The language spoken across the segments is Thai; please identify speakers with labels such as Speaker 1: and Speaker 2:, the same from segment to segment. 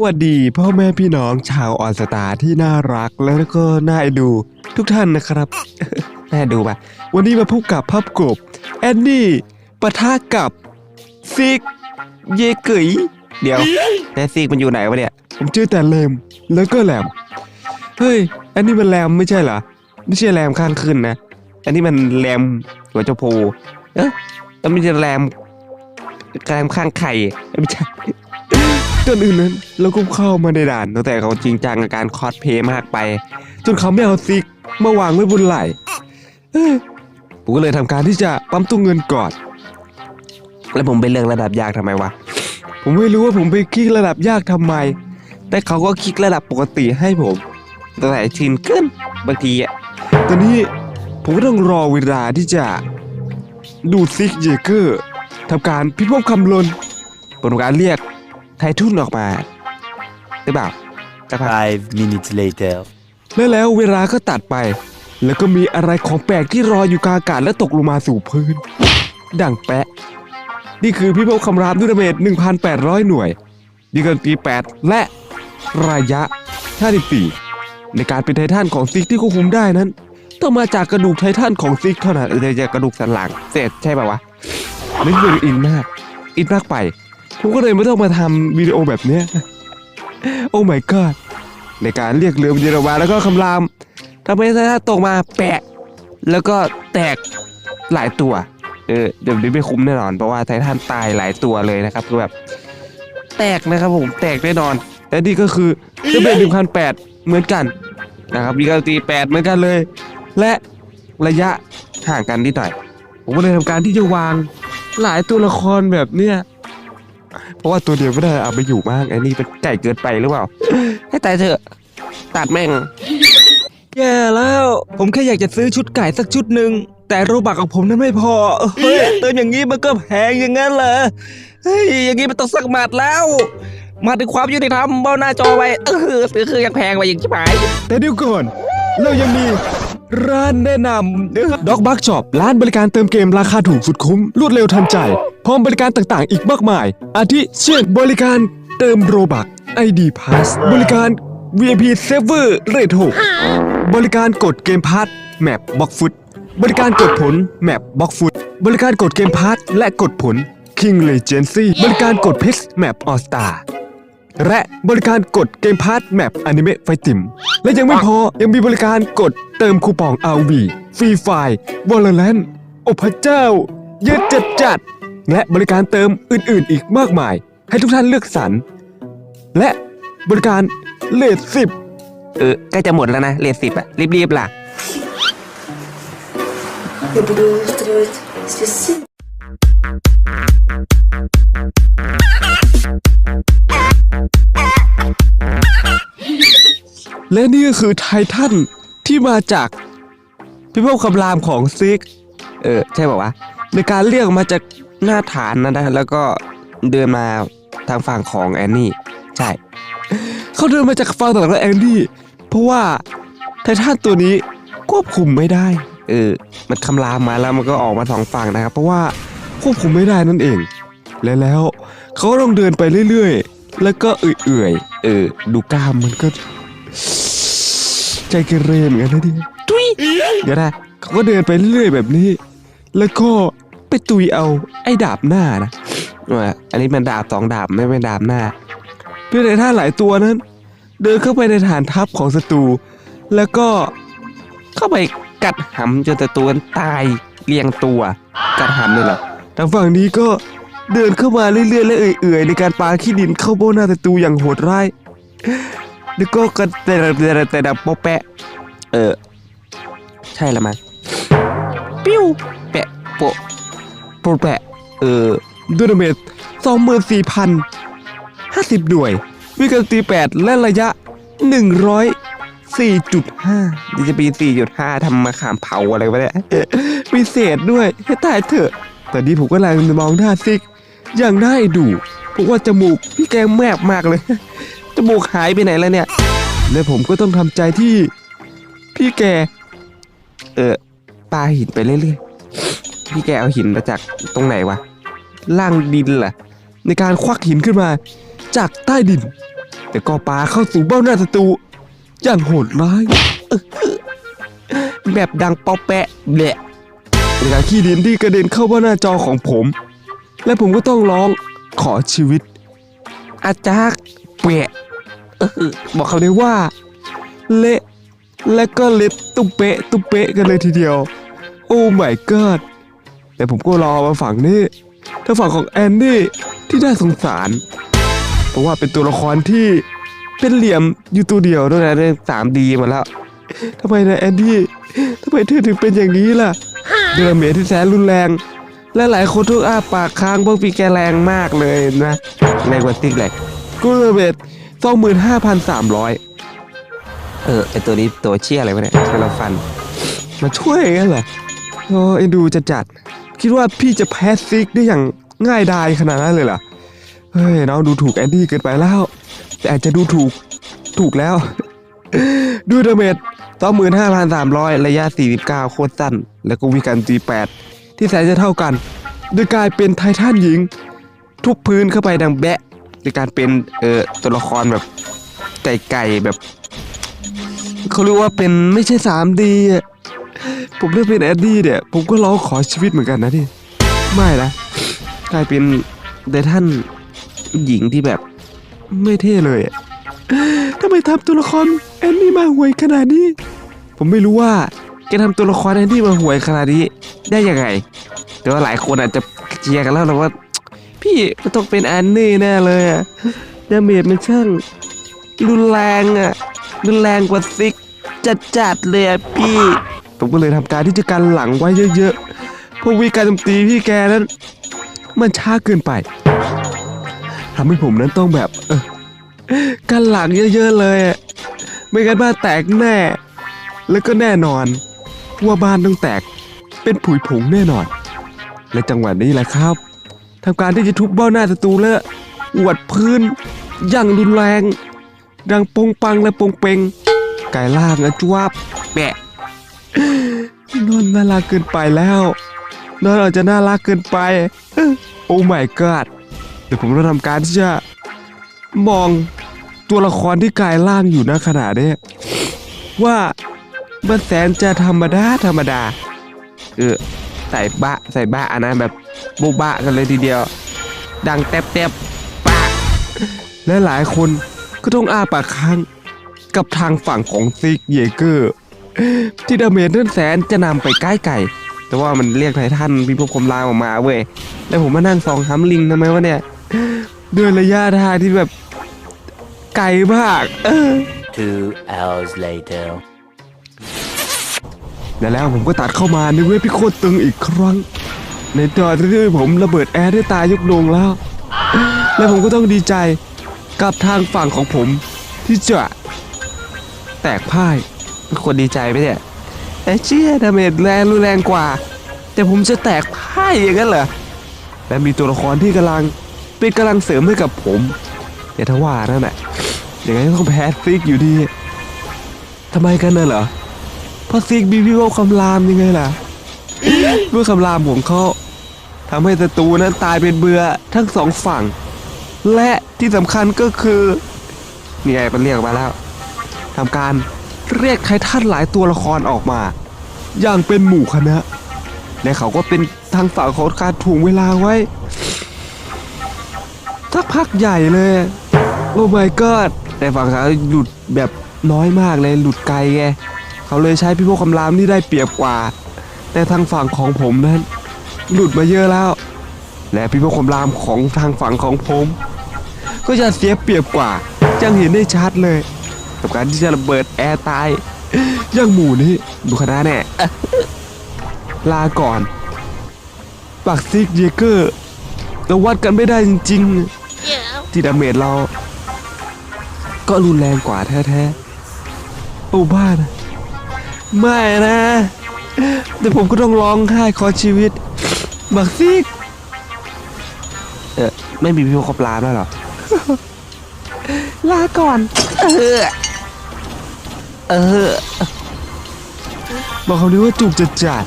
Speaker 1: สวัสดีพ่อแม่พี่น้องชาวออนสตาที่น่ารักแล้วก็น่าเอ็นดูทุกท่านนะครับ น่าดูปะวันนี้มาพบกับพับกบแอนนี่ปะทะกับซิก เยเกยเดี๋ยวแต่ซิกมันอยู่ไหนวะเนี่ย ผมเจอแต่แรมแล้วก็แรมเฮ้ย อันนี้มันแรมไม่ใช่เหรอ ไม่ใช่แรมข้างขึ้นนะ อันนี้มันแรมหัวเจ้าโพเอ๊ะแล้วไม่ใช่แรมแรมข้างไข่เอ้ยไม่ใช่ ก่อนอื่นนั้นเราก็เข้ามาในด่านตั้งแต่เขาจริงจังกับการคอสเพย์มากไป จนเขาไม่เอาซิกมาวางไว้บนไหล่ผมก็เลยทำการที่จะปั๊มตู้เงินก่อน แล้วผมไปเลือกระดับยากทำไมวะ ผมไม่รู้ว่าผมไปคลิกระดับยากทำไม แต่เขาก็คลิกระดับปกติให้ผมตั้งแต่ชินขึ้นบางทีอะตอนนี้ผมก็ต้องรอเวลาที่จะดูซิกเยเกอร์ทำการพิพบคำลนผลการเรียก ไททุนออกมาหรือเปล่าจะผ่าน
Speaker 2: Five minutes later.
Speaker 1: และแล้วเวลาก็ตัดไป แล้วก็มีอะไรของแปลกที่รออยู่กลางอากาศและตกลงมาสู่พื้น ดังแปะ นี่คือพิภพคำรามด้วยดาเมจ1,800 หน่วยดีกันตี8 และระยะ 54 ในการเป็นไททันของซิกที่ควบคุมได้นั้น ต้องมาจากกระดูกไททันของซิกเท่านั้นเออจะกระดูกสันหลังเศษใช่ป่าวะนี่คืออินมาก อินมากไป ผมก็เลยไม่ต้องมาทำวิดีโอแบบเนี้ยโอ้ my god ในการเรียกเรือวิญญาณออกมาแล้วก็คำรามทำให้ไททันตกมาแปะ แล้วก็แตกหลายตัว เออเดี๋ยวนี้ไม่คุ้มแน่นอน เพราะว่าไททันตายหลายตัวเลยนะครับคือแบบแตกนะครับผมแตกแน่นอน และนี่ก็คือจะเป็นหนึ่งพันแปดเหมือนกันนะครับมีการตีแปดเหมือนกันเลย และระยะห่างกันนิดหน่อย ผมก็เลยทำการที่จะวางหลายตัวละครแบบเนี้ย เพราะว่าตัวเดียวไม่ได้เอาไปอยู่มากไอ้นี่เป็นไก่เกินไปหรือเปล่า ให้ตายเถอะ ตัดแม่ง
Speaker 3: แย่แล้ว ผมแค่อยากจะซื้อชุดไก่สักชุดหนึ่ง แต่โรบักของผมนั้นไม่พอเฮ้ยเติมอย่างนี้มันก็แพงอย่างนั้นเหรอเฮ้ยอย่างนี้มันต้องสักหมัดแล้วมาถึงความยุติธรรมเบ้าหน้าจอไว้เออซื้อคือยังแพงไปอย่างชิบหาย
Speaker 1: แต่เดี๋ยวก่อนเรายังมีร้านแนะนำด็อกบักช็อปร้านบริการเติมเกมราคาถูกสุดคุ้ม รวดเร็วทันใจ พร้อมบริการต่างๆ อีกมากมาย อาทิเช่นบริการเติมโรบัก ID Pass บริการ VIP Server Rate 6บริการกดเกมพาร์ทแมปบ็อกฟุตบริการกดผลแมปบ็อกฟุตบริการกดเกมพาร์ทและกดผล King Legacy บริการกดพชรแมปออสตาและบริการกดเกมพาร์ทแมปอนิเมะไฟติม และยังไม่พอยังมีบริการกดเติมคูปอง RV ฟรีไฟล์วอลเลนโอพระเจ้า เยอะจัดจัด และบริการเติมอื่นๆอีกมากมาย ให้ทุกท่านเลือกสรร และบริการเลทสิบเออใกล้จะหมดแล้วนะเลทสิบอะรีบๆล่ะ
Speaker 4: Я буду устраивать спецы.
Speaker 1: และนี่ก็คือไททันที่มาจากพิภพคำรามของซิก เออ ใช่ป่าวะ ในการเรียกมาจาก หน้าฐานนะนะแล้วก็เดินมาทางฝั่งของแอนนี่ ใช่ เขาเดินมาจากฝั่งของแอนนี่ เพราะว่าไททันตัวนี้ควบคุมไม่ได้ เออ มันคำรามมาแล้วมันก็ออกมาสองฝั่งนะครับ เพราะว่าควบคุมไม่ได้นั่นเอง และแล้วเขาก็ต้องเดินไปเรื่อยๆ แล้วก็เอื่อยๆ เออ ดูกล้ามมันก็ ใจเกเรเหมือนกันนะเนี่ยตุยเดี๋ยวนะเขาก็เดินไปเรื่อยๆแบบนี้ แล้วก็ ไปตุยเอาไอ้ดาบหน้านะว่าอันนี้มันดาบสองดาบไม่เป็นดาบหน้า เพื่อในท่าหลายตัวนั้น เดินเข้าไปในฐานทัพของศัตรูแล้วก็เข้าไปกัดหำจนศัตรูนั้นตายเรียงตัวกัดหำเลยเหรอทางฝั่งนี้ก็เดินเข้ามาเรื่อยๆและเอื่อยๆ ในการปาขี้ดินเข้าโบนหน้าศัตรูอย่างโหดร้ายแล้วก็กระแต่แต่แต่ดับโปะแปะ เออ ใช่ละมั้งปิ้วแปะโปะ โปะแปะเออด้วยดาเมจสองหมื่นสี่พันห้าสิบหน่วย วิกันตีแปดและระยะหนึ่งร้อยสี่จุดห้าดีจะปีสี่จุดห้าทำมาขามเผาอะไรวะเนี่ยมีเศษด้วยให้ตายเถอะแต่นี้ผมก็กำลังมองหน้าซิก อย่างน่าเอ็นดูเพราะว่าจมูกพี่แกแมบมากเลย จมูกหายไปไหนแล้วเนี่ย และผมก็ต้องทำใจที่ พี่แก เออปาหินไปเรื่อย พี่แกเอาหินมาจากตรงไหนวะ ล่างดินเหรอ ในการควักหินขึ้นมา จากใต้ดิน แต่ก็ปาเข้าสู่เบ้าหน้าศัตรูอย่างโหดร้ายเออแบบดังเปาะแปะแหละเป็นการขี้ดินที่กระเด็นเข้าเบ้าหน้าจอของผม และผมก็ต้องร้องขอชีวิต อาจารย์เปะเออบอกเขาเลยว่า เละและก็เล็บตุ้มเป๊ะตุ้มเป๊ะกันเลยทีเดียว โอ้ my god แต่ผมก็รอมาฝั่งนี้ถ้าฝั่งของแอนนี่ที่น่าสงสาร เพราะว่าเป็นตัวละครที่เป็นเหลี่ยมอยู่ตัวเดียวด้วยนะเรื่องสามดีมาแล้วทำไมนะแอนดี้ทำไมเธอถึงเป็นอย่างนี้ล่ะเดือเมจที่แสนรุนแรงและหลายคนทุกอ้าปากค้างพวกปีแกแรงมากเลยนะแรงกว่าติ๊กแหลกกูเดือเมจสองหมื่นห้าพันสามร้อยเออไอตัวนี้ตัวเชี่ยอะไรวะเนี่ยเทลฟัน มาช่วยกันเหรอโอ้เอ็นดูจะจัด คิดว่าพี่จะแพ้ซิกได้อย่างง่ายดายขนาดนั้นเลยเหรอเฮ้ยน้องดูถูกแอนดี้เกินไปแล้ว แต่อาจจะดูถูกถูกแล้วดูดาเมจ25,300 ระยะ 49 โคตรสั้น แล้วก็วิกัน G8 ที่แสนจะเท่ากัน โดยกลายเป็นไททันหญิง ทุบพื้นเข้าไปดังแบะในการเป็นเอ่อตัวละครแบบไก่ๆแบบ เขาเรียกว่าเป็นไม่ใช่ 3D อะ ผมเลือกเป็นแอดดี้เนี่ย ผมก็ร้องขอชีวิตเหมือนกันนะที่ไม่นะกลายเป็นไททันหญิงที่แบบไม่เท่เลยอะทำไมทำตัวละครแอนนี่มาห่วยขนาดนี้ ผมไม่รู้ว่าแกทำตัวละครแอนนี่มาห่วยขนาดนี้ ได้ยังไง แต่ว่าหลายคนอาจจะเชียร์กันแล้วนะว่า พี่มันต้องเป็นแอนนี่แน่เลยอะดาเมจมันช่างรุนแรงอะรุนแรงกว่าซิกจัดๆเลยอะพี่ ผมก็เลยทำการที่จะกันหลังไว้เยอะๆเพราะวิการโจมตีพี่แกนั้น มันช้าเกินไปทำให้ผมนั้นต้องแบบเออกันหลังเยอะๆเลยไม่งั้นบ้านแตกแน่ แล้วก็แน่นอน ว่าบ้านต้องแตกเป็นผุยผงแน่นอน และจังหวะนี้แหละครับทำการที่จะทุบเบ้าหน้าศัตรูและหวดพื้นอย่างรุนแรง ดังปงปังและปงเปงไก่ล่างอะจวบแปะ นอนน่ารักเกินไปแล้วนอนอาจจะน่ารักเกินไป โอ้ my god เดี๋ยวผมจะทำการที่จะมองตัวละครที่กายร่างอยู่ณขณะนี้ว่ามันแสนจะธรรมดาธรรมดา เออใส่บะใส่บะอันนั้นแบบโบบะกันเลยทีเดียว ดังแตบแตบปะและหลายคนก็ต้องอ้าปากค้างกับทางฝั่งของซิกเยเกอร์ ที่ดาเมจนั่นแสนจะนำไปใกล้ไก่ แต่ว่ามันเรียกไททันพิภพคมลางออกมาเว้ยแล้วผมมานั่งส่องฮัมลิงทำไมวะเนี่ยด้วยระยะทางที่แบบไกลมากเออ
Speaker 2: Two hours later.
Speaker 1: และแล้วผมก็ตัดเข้ามาในเว็บพี่โคตรตึงอีกครั้ง ในตอนที่ผมระเบิดแอร์ได้ตายยกลงแล้ว และผมก็ต้องดีใจกับทางฝั่งของผมที่จะแตกพ่าย เป็นคนดีใจไหมเนี่ยไอ้เชี่ยดาเมจแรงรุนแรงกว่า แต่ผมจะแตกพ่ายอย่างนั้นเหรอและมีตัวละครที่กำลังเป็นกำลังเสริมให้กับผมแต่ถ้าว่านั่นแหละยังไงก็ต้องแพ้ซิกอยู่ดีทำไมกันน่ะเหรอเพราะซิกมีพี่ว่าคำรามยังไงล่ะเมื่อคำรามของเขาทำให้ศัตรูนั้นตายเป็นเบือทั้งสองฝั่ง และที่สำคัญก็คือนี่ไงมันเรียกมาแล้วทำการ เรียกใครท่านหลายตัวละครออกมา อย่างเป็นหมู่คณะ และเขาก็เป็นทางฝั่งของการถ่วงเวลาไว้สักพักใหญ่เลยโอ้ my god แต่ฝั่งเขาหลุดแบบน้อยมากเลยหลุดไกลไงเขาเลยใช้พิภพวกคำรามที่ได้เปรียบกว่า แต่ทางฝั่งของผมนั้นหลุดมาเยอะแล้ว และพิภพวกคำรามของทางฝั่งของผม ก็จะเสียเปรียบกว่ายังเห็นได้ชัดเลย กับการที่จะระเบิดแอร์ตายอยังหมู่นี้ดูคณะแน่ลาก่อนปักซิกเยเกอร์เราวัดกันไม่ได้จริงๆ ที่ดาเมจเรา ก็รุนแรงกว่าแท้ๆโอ้บ้านไม่นะ แต่ผมก็ต้องร้องไห้ขอชีวิตบักซิก เออไม่มีพี่โครบลาแล้วหรอ ลาก่อน เออ เออ บอกเขาดีว่าจุกจัดจัด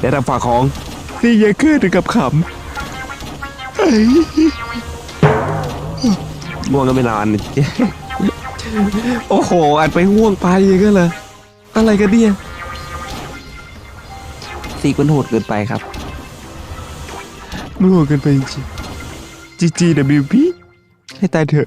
Speaker 1: และทางฝั่งของซีเยเกอร์ถึงกับขำเอ้ยง่วงก็ไม่นอนโอ้โหอันไปง่วงไปย่างนั้นเหรอะไรกันเนี่ยซีกมันโหดเกินไปครับมันโหดเกินไปจริงๆ GGWP ให้ตายเถอะ